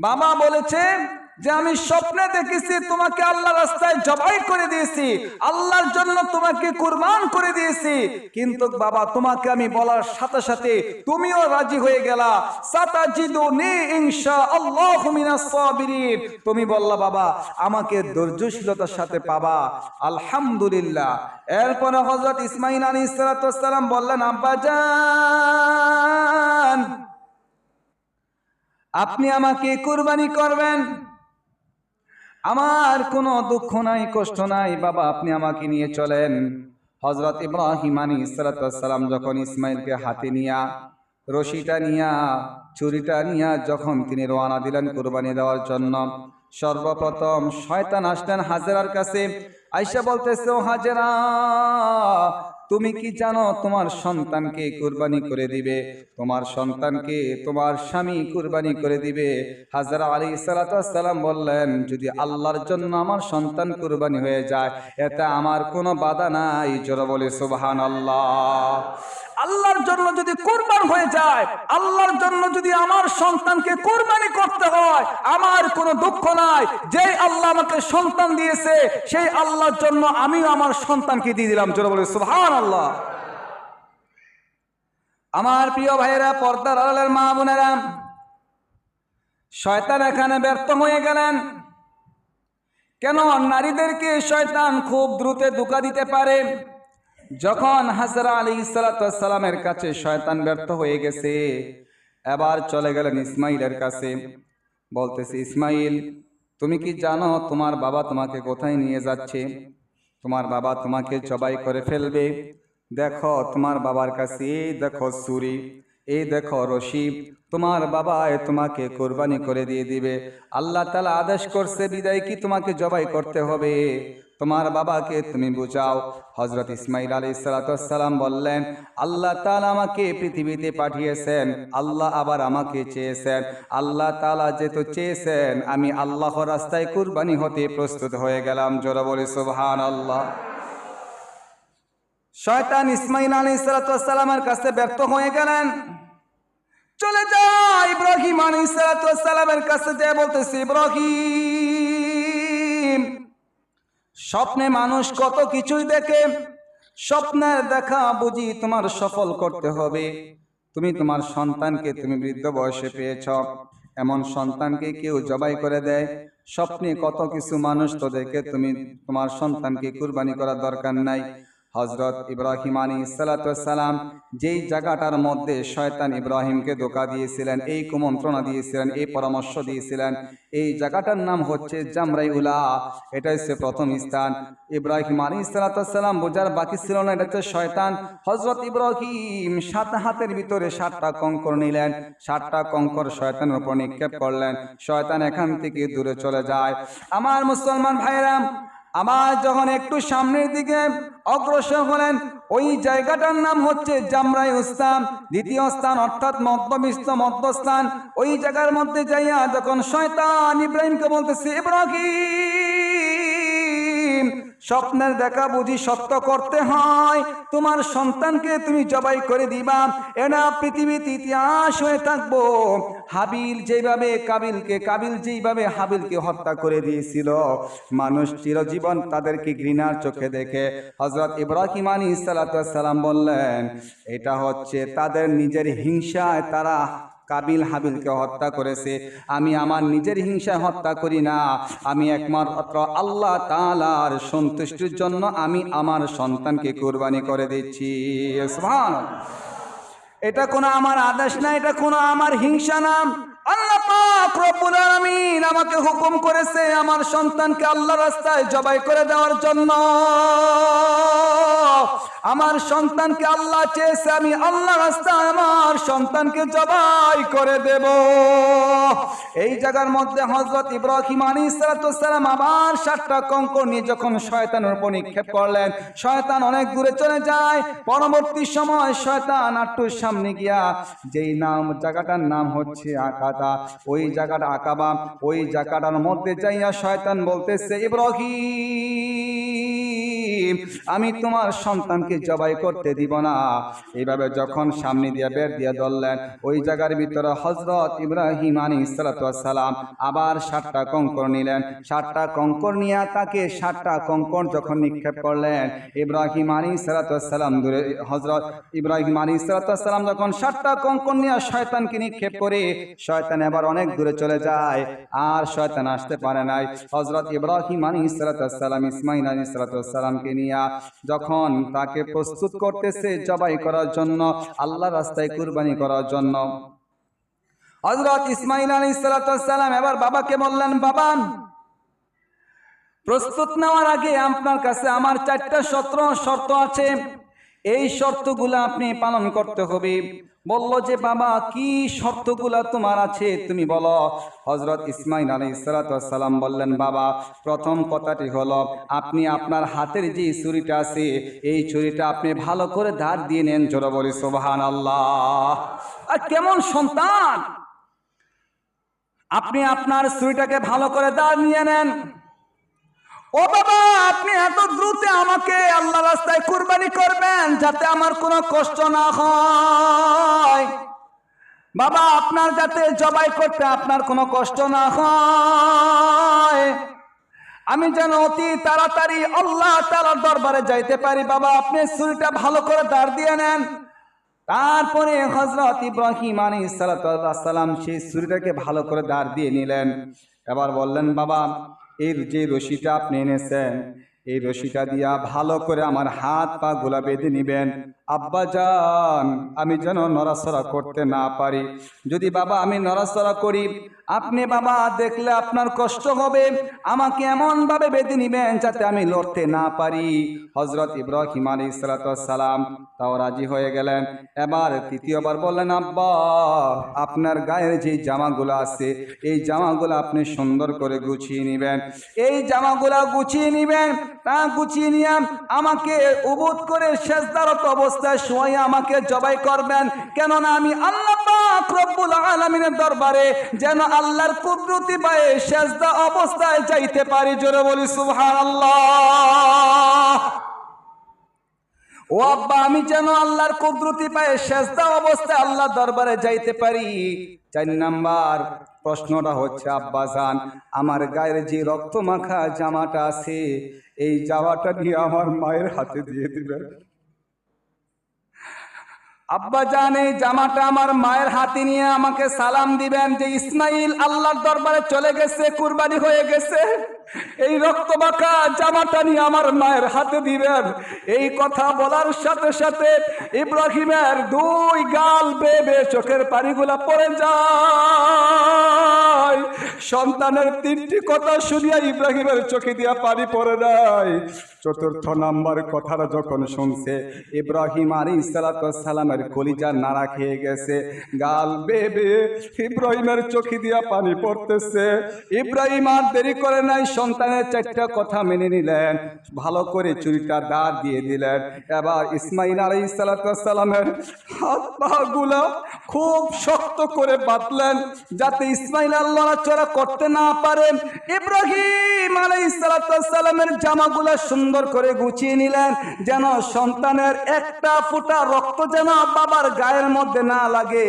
বাবা বলেছে যে, আমি স্বপ্নে দেখেছি, তোমাকে আল্লাহ রাস্তায় জবাই করে দিয়েছি। আল্লাহর জন্য তোমাকে কুরবান করে দিয়েছি। কিন্তু বাবা, তোমাকে আমি বলার সাথে সাথে তুমিও রাজি হয়ে গেলা। তুমি বললা, বাবা, আমাকে ধৈর্যশীলতার সাথে পাবা। আলহামদুলিল্লাহ। এরপরে হযরত ইসমাঈল আলাইহিস সালাতু ওয়াস সালাম বললেন, আব্বাজান আপনি আমাকে কুরবানি করবেন। আমার কোনো দুঃখ নাই, কষ্ট নাই, বাবা, আপনি আমাকে নিয়ে চলেন। হজরত ইব্রাহিম আলী সালাম যখন ইসমাইলকে হাতে নিয়া, রশিটা নিয়া, চুরিটা নিয়া যখন তিনি রওনা দিলেন কুরবানি দেওয়ার জন্য, সর্বপ্রথম শয়তান আসলেন হাজেরার কাছে। আইসা বলতেছে, ও হাজেরা তুমি কি জানো তোমার সন্তানকে কুরবানি করে দিবে? তোমার সন্তানকে তোমার স্বামী কুরবানি করে দিবে। হাজরা আলী সালাতাম বললেন, যদি আল্লাহর জন্য আমার সন্তান কুরবানি হয়ে যায়, এতে আমার কোনো বাধা নাই। জোর বলে সুবাহান আল্লাহ আল্লাহর জন্য যদি কোরবান হয়ে যায়, আল্লাহর জন্য যদি আমার সন্তানকে কোরবানি করতে হয়, আমার কোনো দুঃখ নাই। যে আল্লাহ আমাকে সন্তান দিয়েছে, সেই আল্লাহর জন্য আমিও আমার সন্তানকে দিয়ে দিলাম। জোরে বলে সুবহান আল্লাহ আমার প্রিয় ভাইয়েরা, পর্দার আলালের মা বোনেরা, শয়তান এখানে ব্যর্থ হয়ে গেলেন। কেন? নারীদেরকে শয়তান খুব দ্রুত ধোকা দিতে পারে। যখন হাজরা আলী সালামের কাছে শয়তান ব্যর্থ হয়ে গেছে, এবার চলে গেলেন ইসমাইলের কাছে। বলতেছে, ইসমাইল, তুমি কি জানো তোমার বাবা তোমাকে কোথায় নিয়ে যাচ্ছে? তোমার বাবা তোমাকে জবাই করে ফেলবে। দেখো, তোমার বাবার কাছে, এই দেখো সুরি এই দেখো রশি। তোমার বাবা তোমাকে কোরবানি করে দিয়ে দিবে। আল্লাহ তালা আদেশ করছে, বিদায় কি তোমাকে জবাই করতে হবে? তোমার বাবাকে তুমি বুঝাও। হজরত ইসমাইল আলী সালাতাম বললেন, আল্লাহ তালা আমাকে পৃথিবীতে পাঠিয়েছেন। আল্লাহ আবার আমাকে চেয়েছেন। আল্লাহ তালা যেহেতু চেয়েছেন, আমি আল্লাহ রাস্তায় কুরবানি হতে প্রস্তুত হয়ে গেলাম। জোর বলে সুবহান আল্লাহ শয়তান ইসমাইল আলী সালাতামের কাছে ব্যর্থ হয়ে গেলেন। চলে যায় ইব্রাহিম আলী সালাতামের কাছে যে বলতেছে, ইব্রাহিম। স্বপ্নে মানুষ কত কিছুই দেখে, স্বপ্নের দেখা বুঝি তোমার সফল করতে হবে। তুমি তোমার সন্তানকে তুমি বৃদ্ধ বয়সে পেয়েছ, এমন সন্তানকে কেউ জবাই করে দেয়। স্বপ্নে কত কিছু মানুষ তো দেখে তুমি তোমার সন্তানকে কুরবানি করার দরকার নাই। হজরত ইব্রাহিম আলী সালাম যেই জায়গাটার মধ্যে শয়তান ইব্রাহিমকে ধোকা দিয়েছিলেন, এই কুমন্ত্রণা দিয়েছিলেন, এই পরামর্শ দিয়েছিলেন, এই জায়গাটার নাম হচ্ছে জামরাই উলা এটা হচ্ছে প্রথম স্থান। ইব্রাহিম আলী সালাম বোঝার বাকি ছিল না, এটা হচ্ছে শয়তান। হজরত ইব্রাহিম সাত হাতের ভিতরে সাতটা কঙ্কর নিলেন, সাতটা কঙ্কর শয়তানের উপর নিক্ষেপ করলেন, শয়তান এখান থেকে দূরে চলে যায়। আমার মুসলমান ভাইরাম আমার যখন একটু সামনের দিকে অগ্রসর হলেন, ওই জায়গাটার নাম হচ্ছে জামরাই উস্তান। দ্বিতীয় স্থান অর্থাৎ মধ্যবিস্ত মধ্যস্থান। ওই জায়গার মধ্যে যাইয়া যখন শয়তান ইব্রাহিমকে বলতেছে, ইব্রাহিম, স্বপ্নের দেখা বুঝি সত্য করতে হয়। তোমার সন্তানকে তুমি জবাই করে দিবা। এটা পৃথিবীতে ইতিহাস হয়ে থাকব। হাবিল যেভাবে কাবিলকে, কাবিল যেইভাবে হাবিলকে হত্যা করে দিয়েছিল, মানুষ চিরজীবন তাদেরকে ঘৃণার চোখে দেখে। হজরত ইব্রাহিম আলী সালাম বললেন, এটা হচ্ছে তাদের নিজের হিংসায় তারা কাবিল হাবিলকে হত্যা করেছে। আমি আমার নিজের হিংসায় হত্যা করি না। আমি একমাত্র আল্লাহ তালার সন্তুষ্টির জন্য আমি আমার সন্তানকে কোরবানি করে দিচ্ছি। এটা কোনো আমার আদেশ না, এটা কোনো আমার হিংসা নাম আল্লাহ পাক রব্বুল আলামিন আমাকে হুকুম করেছে আমার সন্তানকে আল্লাহ রাস্তায় জবাই করে দেওয়ার জন্য। আমার সন্তানকে আল্লাহ চেয়েছে, আমি আল্লাহ রাস্তায় আমার সন্তানকে জবাই করে দেব। এই জায়গার মধ্যে হজরত ইব্রাহিম আলী সালাম আবার সাতটা কঙ্ক নিয়ে যখন শয়তানের উপর নিক্ষেপ করলেন, শয়তান অনেক দূরে চলে যায়। পরবর্তী সময় শয়তান আটটু সামনে গিয়া যেই নাম, জায়গাটার নাম হচ্ছে আকাতা ওই জায়গাটা আকাবা, ওই জায়গাটার মধ্যে যাইয়া শয়তান বলতেছে, ইব্রাহিম! আমি তোমার সন্তানকে জবাই করতে দিব না। এইভাবে যখন সামনে দিয়ে বের দিয়ে ধরলেন, ওই জায়গার ভিতরে হজরত ইব্রাহিম আলী সালাম আবার সাতটা কঙ্কর নিলেন। সাতটা কঙ্কর নিয়ে তাকে সাতটা কঙ্কর যখন নিক্ষেপ করলেন, ইব্রাহিম আলী সালাম দূরে হজরত ইব্রাহিম আলী সালাম যখন সাতটা কঙ্কর নিয়ে শয়তানকে নিক্ষেপ করে, শয়তান এবার অনেক দূরে চলে যায়, আর শয়তান আসতে পারে নাই। হজরত ইব্রাহিম আলী সালাম ইসমাইল আলী সালামকে নিয়ে যখন তাকে প্রস্তুত করতেছে জবাই করার জন্য আল্লাহ রাস্তায় কুরবানি করার জন্য। হজরত ইসমাইল আলী সালাম এবার বাবাকে বললেন বাবা প্রস্তুত নেওয়ার আগে আপনার কাছে আমার চারটা সত্র শর্ত আছে। এই শর্তগুলো আপনি পালন করতে হবে। বলল যে, বাবা, কি শর্তগুলা তোমার আছে? তুমি বলো। হজরত ইসমাইল আলী সালাম বললেন, বাবা, প্রথম কথাটি হলো, আপনি আপনার হাতের যে ছুরিটা আছে, এই ছুরিটা আপনি ভালো করে ধার দিয়ে নেন জোরে বলি সোবাহান আল্লাহ আর কেমন সন্তান! আপনি আপনার ছুরিটাকে ভালো করে দাঁড় নিয়ে নেন। ও বাবা, আপনি এত দ্রুত আমাকে আল্লাহ রাস্তায় কুরবানি করবেন যাতে আমার কোনো কষ্ট না হয়। বাবা, আপনার যাতে জবাই করতে আপনার কোনো কষ্ট না হয়। আমি যেন অতি তাড়াতাড়ি আল্লাহ তালার দরবারে যাইতে পারি। বাবা, আপনি ছুরিটা ভালো করে দাঁড় দিয়ে নেন। তারপরে হজরত ইব্রাহিম আলী সালাম সেই ছুরিটাকে ভালো করে দাঁড় দিয়ে নিলেন। এবার বললেন, বাবা এর যে রশিটা আপনি এনেছেন, এই রশিটা দিয়া ভালো করে আমার হাত পা গোলা বেঁধে নিবেন। আব্বা যান আমি যেন নড়াচড়া করতে না পারি। যদি বাবা, আমি নড়াচড়া করি, আপনি বাবা, দেখলে আপনার কষ্ট হবে। আমাকে এমনভাবে বেঁধে নিবেন যাতে আমি লড়তে না পারি। হজরত ইব্রাহিম আলী সালাম তাও রাজি হয়ে গেলেন। এবার তৃতীয়বার বললেন, আব্বা, আপনার গায়ের যে জামাগুলো আছে, এই জামাগুলো আপনি সুন্দর করে গুছিয়ে নেবেন। এই জামাগুলা গুছিয়ে নেবেন, তা গুছিয়ে নিয়ে আমাকে উবুত করে শেষদারত অবস্থায় শোয়াই আমাকে জবাই করবেন। কেননা আমি আল্লাহ রব্বুল আলামিনের দরবারে যেন আল্লাহর কুদরতি পায়ে শেষদা অবস্থায় যাইতে পারি। জোরে বলি, সুবহানাল্লাহ। ও আব্বা, আমি যেন আল্লাহর কুদরতি পায়ে শেষদা অবস্থায় আল্লাহ দরবারে যাইতে পারি। চার নাম্বার প্রশ্নটা হচ্ছে, আব্বা জান, আমার গায়ের যে রক্ত মাখা জামাটা আছে, এই জামাটা নিয়ে আমার মায়ের হাতে দিয়ে দিবেন। আব্বা জান এই জামাটা আমার মায়ের হাতে নিয়ে আমাকে সালাম দিবেন যে, ইসমাইল, আল্লাহর দরবারে চলে গেছে, কুরবানি হয়ে গেছে। এই রক্ত মাখা জামাটা নিয়ে আমার মায়ের হাতে দিবেন। এই কথা বলার সাথে সাথে ইব্রাহিমের দুই গাল বেবে চোখের পানিগুলা পড়ে যায়। সন্তানের তিনটি কথা শুনিয়া ইব্রাহিমের চোখে দিয়া পানি পড়ে নাই চতুর্থ নাম্বার কথাটা যখন শুনছে, ইব্রাহিম আর আলী সালামের কলিজা নাড়া খেয়ে গেছে। গাল বেবে ইব্রাহিমের চোখে দিয়া পানি পড়তেছে। ইব্রাহিম আর দেরি করে নাই সন্তানের চারটা কথা মেনে নিলেন, ভালো করে চুরিটা দাঁড় দিয়ে দিলেন। এবার ইসমাইল আলী সালামের হাত পা গুলা খুব শক্ত করে বাঁধলেন, যাতে ইসমাইল আল্লাহ চড়া করতে না পারেন ইব্রাহিম আলী সালামের জামাগুলা সুন্দর করে গুছিয়ে নিলেন, যেন সন্তানের একটা ফুটা রক্ত যেন বাবার গায়ের মধ্যে না লাগে।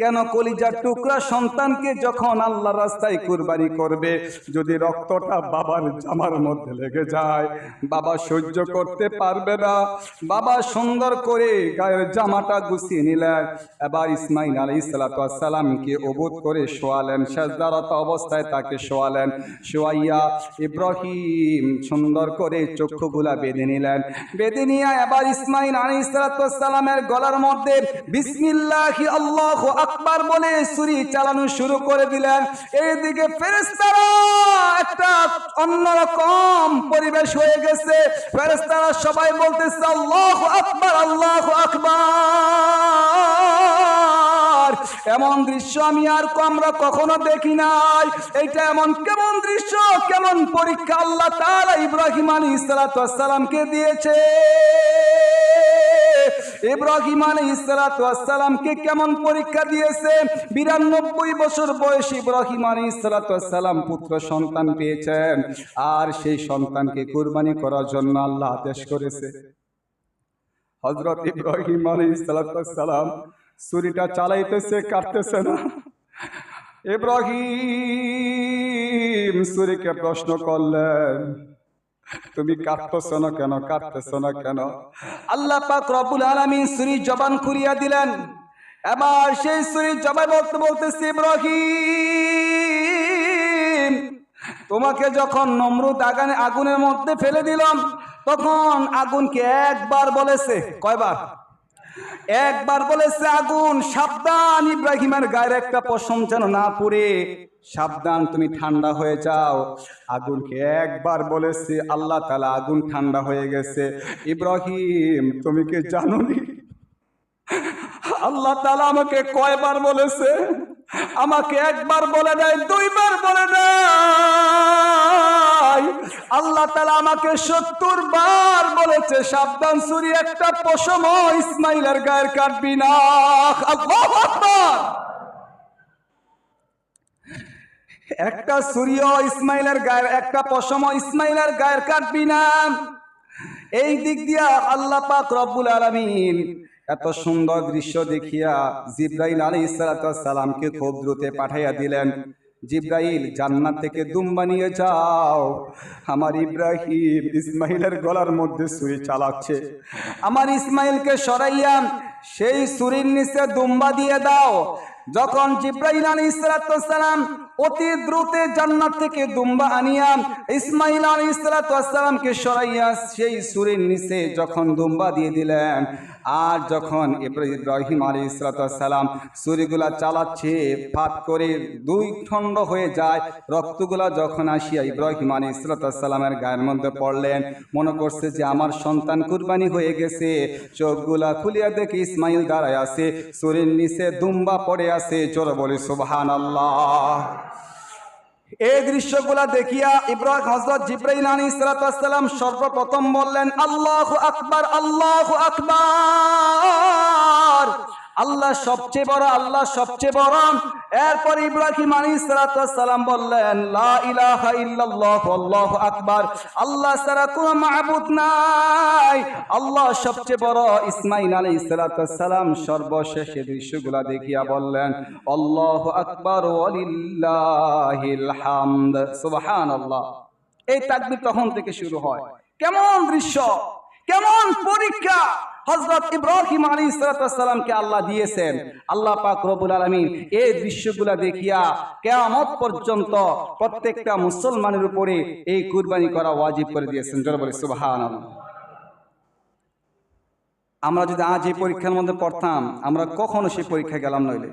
কেন কলিজার টুকরা সন্তানকে যখন আল্লাহ রাস্তায় কুরবানি করবে, যদি রক্তটা বাবার জামার মধ্যে লেগে যায়। বাবা সহ্য করতে পারবে না। বাবা সুন্দর করে গায়ের জামাটা গুছিয়ে নিলেন। এবার ইসমাইল আলী সালাতামকে অবোধ করে শোয়ালেন। শেষদারত অবস্থায় তাকে শোয়ালেন। শোয়াইয়া ইব্রাহিম সুন্দর করে চক্ষুগুলা বেঁধে নিলেন। বেঁধে নিয়ে এবার ইসমাইল আলী সালাতামের গলার মধ্যে বিসমিল্লাহি আল্লাহ আকবার বলে সুরি চালানো শুরু করে দিলেন। এইদিকে ফেরেস্তারা একটা অন্যরকম পরিবেশ হয়ে গেছে। ফেরেস্তারা সবাই বলতেছে, আল্লাহ আকবার আল্লাহ আকবার। এমন দৃশ্য আমি আর আমরা কখনো দেখি নাই। এইটা এমন কেমন দৃশ্য, কেমন পরীক্ষা আল্লাহ তারা ইব্রাহিম আলী ইসালাতামকে দিয়েছে। ইব্রাহিম আলাইহিসসালামকে কেমন পরীক্ষা দিয়েছে? বিরানব্বই বছর বয়সী ইব্রাহিম আলাইহিসসালাম পুত্র সন্তান পেয়েছেন। আর সেই সন্তানকে কুরবানি করার জন্য আল্লাহ আদেশ করেছে। হজরত ইব্রাহিম আলাইহিসসালাম ছুরিটা চালাইতেছে, কাটতেছে না। ইব্রাহিম ছুরিকে প্রশ্ন করলেন তুমি কাটতেছ না কেন? কাটতেছ না কেন? আল্লাহ পাক রব্বুল আলামিন শ্রী জবান খুলিয়া দিলেন। এবার সেই শ্রী জবান বলতে বলতে ইব্রাহিম, তোমাকে যখন নমরুদ আগানে আগুনের মধ্যে ফেলে দিলাম, তখন আগুনকে একবার বলেছে। কয়বার? একবার বলেছে আগুন, সাবধান, ইব্রাহিমের গায়ের একটা পশম যেন না পুড়ে। সাবধান, তুমি ঠান্ডা হয়ে যাও। আগুনকে একবার বলেছে, আল্লাহ তালা আগুন ঠান্ডা হয়ে গেছে। ইব্রাহিম, তুমি কি জানো আল্লাহ তালা আমাকে কয়বার বলেছে? আমাকে একবার বলে দেয় দুইবার বলে দেয় আল্লাহ তালা আমাকে সত্তর বার বলেছে, সাবধান সুরি একটা পশম ইসমাইলের গায়ের কাটবি না। একটা সূর্য ইসমাইলের গায়ের, একটা পশম ইসমাইলের গায়ের কাটবি না। এই দিক দিয়া আল্লাহ পাক রব্বুল আলামিন এত সুন্দর দৃশ্য দেখিয়া জিব্রাইল আলাইহিস সালামকে খুব দ্রুত পাঠাইয়া দিলেন। জিব্রাইল, জান্নাত থেকে দুম বানিয়ে যাও। আমার ইব্রাহিম ইসমাইলের গলার মধ্যে সুরি চালাচ্ছে। আমার ইসমাইলকে সরাইয়া সেই সুরির নিচে দুম্বা দিয়ে দাও। যখন জিব্রাইল আলাইহিস সালাম অতি দ্রুত জান্নাত থেকে দুম্বা আনিয়া ইসমাইল আলাইহিস সালামকে সরাইয়া সেই সুরের নিচে যখন দুম্বা দিয়ে দিলেন, আর যখন ইব্রা- ইব্রাহিম আলাইহিস সালাম সুরিগুলা চালাচ্ছে ফাত করে দুই খণ্ড হয়ে যায়, রক্তগুলা যখন আসিয়া ইব্রাহিম আলাইহিস সালামের গায়ের মধ্যে পড়লেন, মনে করছে যে আমার সন্তান কুরবানি হয়ে গেছে, চোখগুলা খুলিয়া দেখে ইসমাইল দাঁড়ায় আছে, সুরের নিচে দুম্বা পড়ে আছে, চোর বলি সুবহান আল্লাহ এই দৃশ্যগুলা দেখিয়া ইব্রাহিম হজরত জিব্রাইল আলী ইসরাতাম সর্বপ্রথম বললেন, আল্লাহ আকবার আল্লাহ আকবার। আল্লাহ সবচেয়ে বড়, আল্লাহ সবচেয়ে বড়। এরপর ইব্রাহিম আলী সালাম বললেন আল্লাহু আকবার। আল্লাহ ছাড়া কোনো মাহবুদ নাই। আল্লাহ সবচেয়ে বড় ইসমাইল আলী সালাম সর্বশেষে দৃশ্যগুলা দেখিয়া বললেন, আল্লাহ আকবার হামদ। সুবহানাল্লাহ। এই তাকবীর তখন থেকে শুরু হয়। কেমন দৃশ্য, কেমন পরীক্ষা। হজরত ইব্রাহিম আলী সালামকে আল্লাহ দিয়েছেন। আল্লাহ পাক রবুল আলমিন এই দৃশ্যগুলা দেখিয়া কেয়ামত পর্যন্ত প্রত্যেকটা মুসলমানের উপরে এই কুরবানি করা ওয়াজিব করে দিয়েছেন। জনবল সুবাহান আমরা যদি আজ এই পরীক্ষার মধ্যে পড়তাম, আমরা কখনো সেই পরীক্ষা গেলাম নইলে।